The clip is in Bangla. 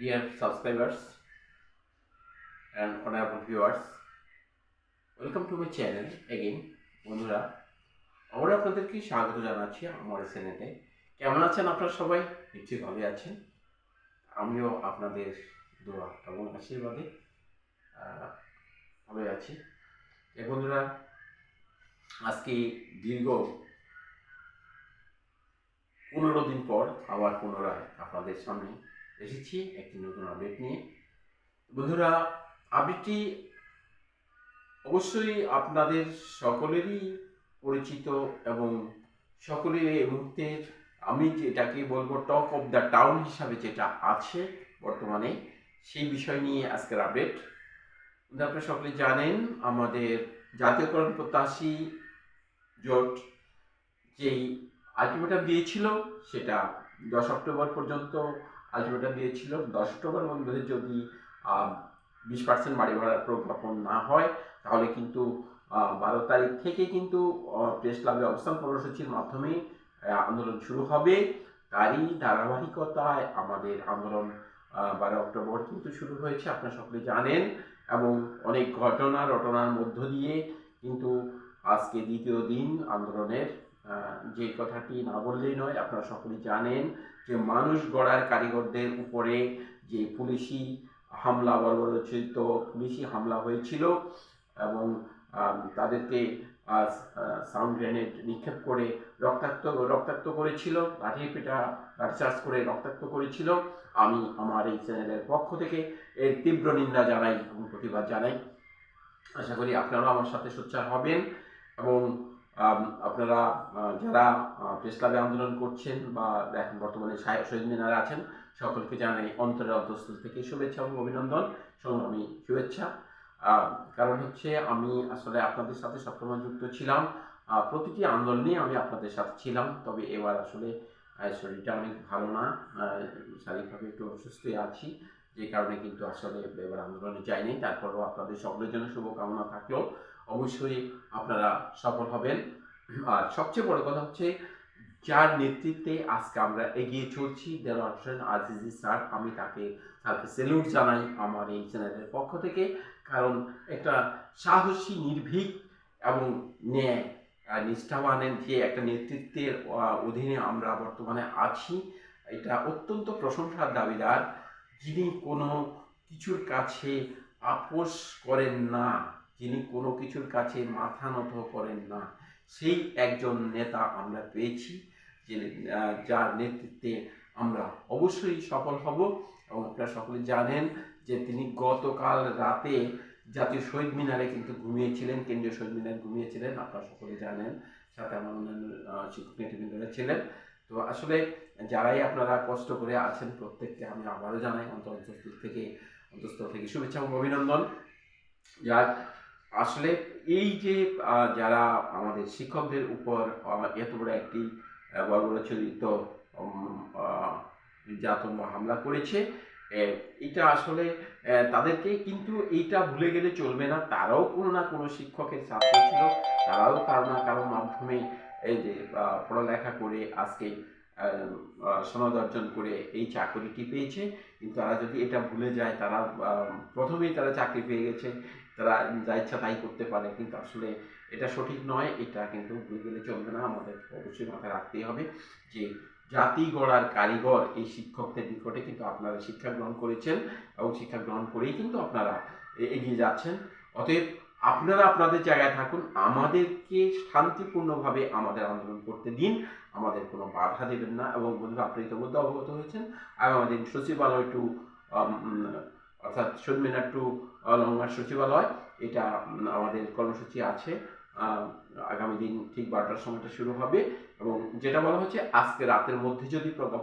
dear subscribers and honorable viewers welcome to my channel again বন্ধুরা। আমরা আপনাদেরকে স্বাগত জানাচ্ছি আমার চ্যানেলে। কেমন আছেন আপনারা সবাই? নিশ্চয়ই ভালো আছেন। আমিও আপনাদের দোয়া এবং আশীর্বাদে ভালো আছি। বন্ধুরা, আজকে দীর্ঘ পনেরো দিন পর আবার পুনরায় আপনাদের সামনে এসেছি একটি নতুন আপডেট নিয়ে। বন্ধুরা আপডেটটি অবশ্যই আপনাদের সকলেরই পরিচিত এবং সকলের এই মুহূর্তের আমি যেটাকে বলব টক অফ দ্য টাউন হিসাবে যেটা আছে বর্তমানে, সেই বিষয় নিয়ে আজকের আপডেট আপনারা সকলে জানেন, আমাদের জাতীয়করণ প্রত্যাশী জোট যেই আলটিমেটাম দিয়েছিল, সেটা দশ অক্টোবর পর্যন্ত আলটিমেটাম দিয়েছিল। দশ অক্টোবর মধ্যে যদি বিশ পার্সেন্ট বাড়ি ভাড়ার প্রজ্ঞাপন না হয়, তাহলে কিন্তু বারো তারিখ থেকে কিন্তু প্রেস ক্লাবে অবস্থান কর্মসূচির মাধ্যমে আন্দোলন শুরু হবে। তারই ধারাবাহিকতায় আমাদের আন্দোলন বারো অক্টোবর কিন্তু শুরু হয়েছে, আপনারা সকলে জানেন। এবং অনেক ঘটনা রটনার মধ্য দিয়ে কিন্তু আজকে দ্বিতীয় দিন আন্দোলনের যে কথাটি না বললেই নয়, আপনারা সকলেই জানেন যে মানুষ গড়ার কারিগরদের উপরে যে পুলিশি হামলা বর্বরচিত পুলিশি হামলা হয়েছিল এবং তাদেরকে সাউন্ড গ্রেনেড নিক্ষেপ করে রক্তাক্ত রক্তাক্ত করেছিল লাঠি পেটা লাঠিচার্জ করে রক্তাক্ত করেছিল। আমি আমার এই চ্যানেলের পক্ষ থেকে এর তীব্র নিন্দা জানাই এবং প্রতিবাদ জানাই। আশা করি আপনারাও আমার সাথে সোচ্চার হবেন এবং আপনারা যারা প্রেস আন্দোলন করছেন বা এখন বর্তমানে শহীদ মিনারে আছেন, সকলকে জানাই অন্তরের অন্তঃস্থল থেকে শুভেচ্ছা এবং অভিনন্দন। সংগ্রামী শুভেচ্ছা। কারণ হচ্ছে আমি আসলে আপনাদের সাথে সবসময় যুক্ত ছিলাম। প্রতিটি আন্দোলনে আমি আপনাদের সাথে ছিলাম, তবে এবার আসলে শরীরটা অনেক ভালো না। শারীরিকভাবে একটু অসুস্থই আছি। যে কারণে কিন্তু আসলে এবার আন্দোলনে যাইনি। তারপরেও আপনাদের সকলের জন্য শুভকামনা থাকলেও অবশ্যই আপনারা সফল হবেন। আর সবচেয়ে বড় কথা হচ্ছে, যার নেতৃত্বে আজকে আমরা এগিয়ে চলছি দেলোয়ার হোসেন আজিজি স্যার। আমি তাকে তাকে সেলুট জানাই আমার এই চ্যানেলের পক্ষ থেকে। কারণ একটা সাহসী, নির্ভীক এবং ন্যায় আর নিষ্ঠাবানের যে একটা নেতৃত্বের অধীনে আমরা বর্তমানে আছি, এটা অত্যন্ত প্রশংসার দাবিদার। যিনি কোনো কিছুর কাছে আপোষ করেন না, যিনি কোনো কিছুর কাছে মাথা নত করেন না, সেই একজন নেতা আমরা পেয়েছি যে যার নেতৃত্বে আমরা অবশ্যই সফল হব। এবং আপনারা সকলে জানেন যে তিনি গতকাল রাতে জাতীয় শহীদ মিনারে কিন্তু ঘুমিয়েছিলেন, কেন্দ্রীয় শহীদ মিনারে ঘুমিয়েছিলেন, আপনারা সকলে জানেন। সাথে আমার অন্যান্য শিক্ষক নেতৃবৃন্দরা ছিলেন। তো আসলে যারাই আপনারা কষ্ট করে আছেন প্রত্যেককে আমি আবারও জানাই অন্তর অন্তঃস্থল থেকে অন্তঃস্থল থেকে শুভেচ্ছা এবং অভিনন্দন। যার আসলে এই যে যারা আমাদের শিক্ষকদের উপর এত বড় একটি বর্বরচরিত নির্যাতন বা হামলা করেছে এটা আসলে তাদেরকে কিন্তু এইটা ভুলে গেলে চলবে না। তারাও কোনো না কোনো শিক্ষকের ছাত্র ছিল, তারাও কারও না কারোর মাধ্যমে এই যে পড়ালেখা করে আজকে সনদ অর্জন করে এই চাকরিটি পেয়েছে। কিন্তু তারা যদি এটা ভুলে যায়, তারা প্রথমেই তারা চাকরি পেয়ে গেছে। তারা যা ইচ্ছা তাই করতে পারে। কিন্তু আসলে এটা সঠিক নয়। এটা কিন্তু ভুলে গেলে চলবে না। আমাদের অবশ্যই মাথায় রাখতেই হবে যে, জাতি গড়ার কারিগর এই শিক্ষকদের নিকটে কিন্তু আপনারা শিক্ষা গ্রহণ করেছেন এবং শিক্ষা গ্রহণ করেই কিন্তু আপনারা এগিয়ে যাচ্ছেন। অতএব আপনারা আপনাদের জায়গায় থাকুন, আমাদেরকে শান্তিপূর্ণভাবে আমাদের আন্দোলন করতে দিন। আমাদের কোনো বাধা দেবেন না এবং বন্ধুরা আপনি ইতিমধ্যে অবগত হয়েছেন। আগামী দিন সচিবালয় টু অর্থাৎ শহীদ মিনার টু লঙ্গার সচিবালয়, এটা আমাদের কর্মসূচি আছে। আগামী দিন ঠিক বারোটার সময়টা শুরু হবে এবং যেটা বলা হচ্ছে, আজকে রাতের মধ্যে যদি প্রজ্ঞাপন